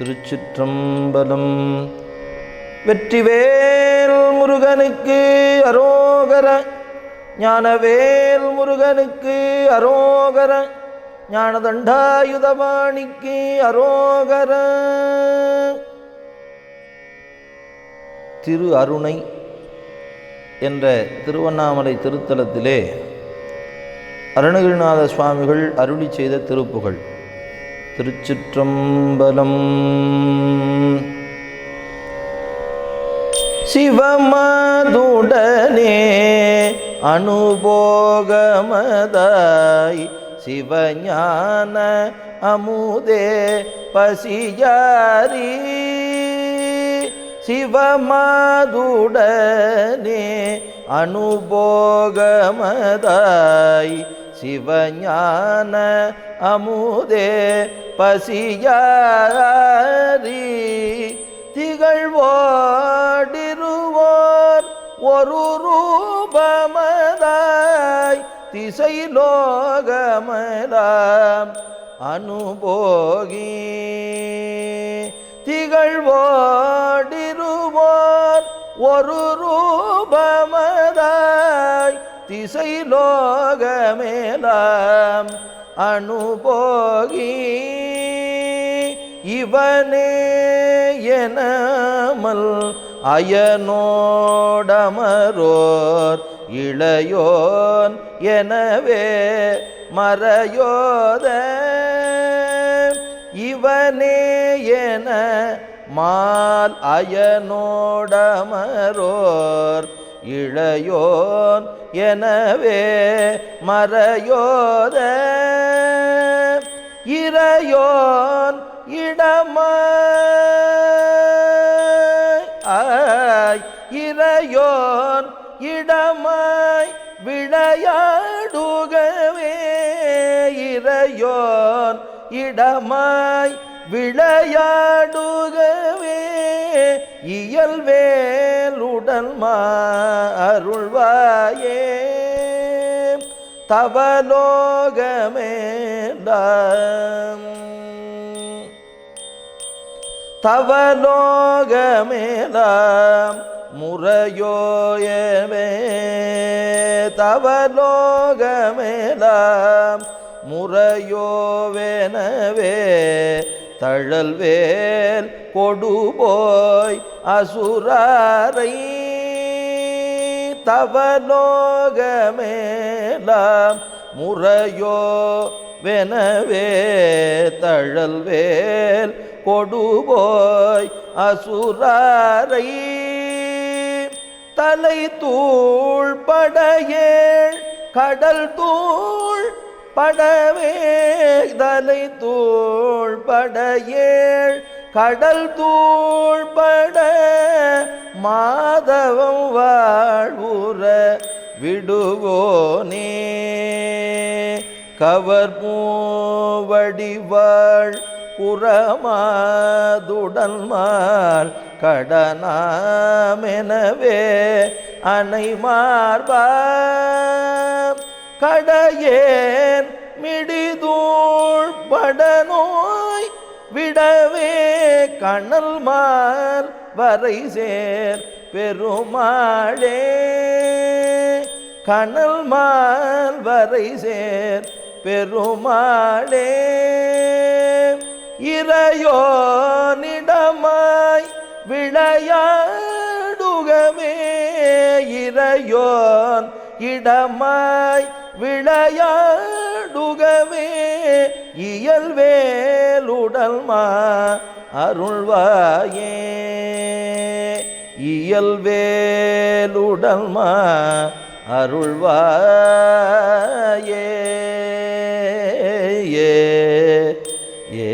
திருச்சிற்றம்பலம். வெற்றிவேல் முருகனுக்கு அரோகர ஞானவேல் முருகனுக்கு அரோகர ஞானதண்டாயுதபாணிக்கு அரோகர. திரு அருணை என்ற திருவண்ணாமலை திருத்தலத்திலே அருணகிரிநாத சுவாமிகள் அருளி செய்த திருப்புகழ் திருச்சிற்றம்பலம். சிவமதுடனே அனுபோகமதாய் சிவஞான அமுதே பசியாரி. சிவமதுடனே அனுபோகமதாய் சிவஞான அமுதே பசியாரி திகழ்வோடிருவோர் ஒரு ரூபமதாய் திசை லோகமலாம் அனுபோகி. திகழ்வோடிருவோர் ஒரு ரூபமதாய் திசை லோகமேலாம் அனுபோகி இவனே எனமல் அயனோடமரோர் இளையோன் எனவே மறையோத இவனே என மால் அயனோடமரோர் இளையோன் எனவே மறையோத இறையோன் இடமாய் இறையோன் இடமாய் விளையாடுகவே. இறையோன் இடமாய் விளையாடுகவே. இயல்வேலுடன் மா அருள்வாயே தவலோகமேலாம் தவலோகமேலாம் முறையோயமே தவலோகமேலாம் முறையோவெனவே. தழல்வேல் கொடுபோய் அசுரரை தவலோகமேலாம் முறையோ வெனவே தழல்வேல் கொடுபோய் அசுரரை தலை தூள் படையேள் கடல் தூள் படவே தலை தூள் படையேள் கடல் தூள்பட மாதவம் வாழ்வுற விடுவோனே கவர் மூவடிவாள் குரமாதுடன்மால் கடனாமெனவே அணை மார்பா கடையேன் மிடிதூள் படநோய் விடவே கணல் மால் வரை சேர் பெருமாளே. கணல் மால் வரை சேர் பெருமாளே. இறையோ நிடமாய் விளையாடுகவே இறையோன் இடமாய் விளையாடுகவே இயல்வேலுடல்மா அருள்வாயே. இயல்வேலுடல்மா அருள்வாயே. ஏ ஏ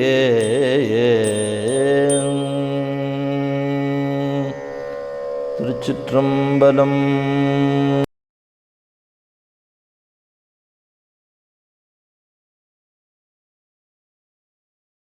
ஏ ஏ. திருச்சிற்றம்பலம்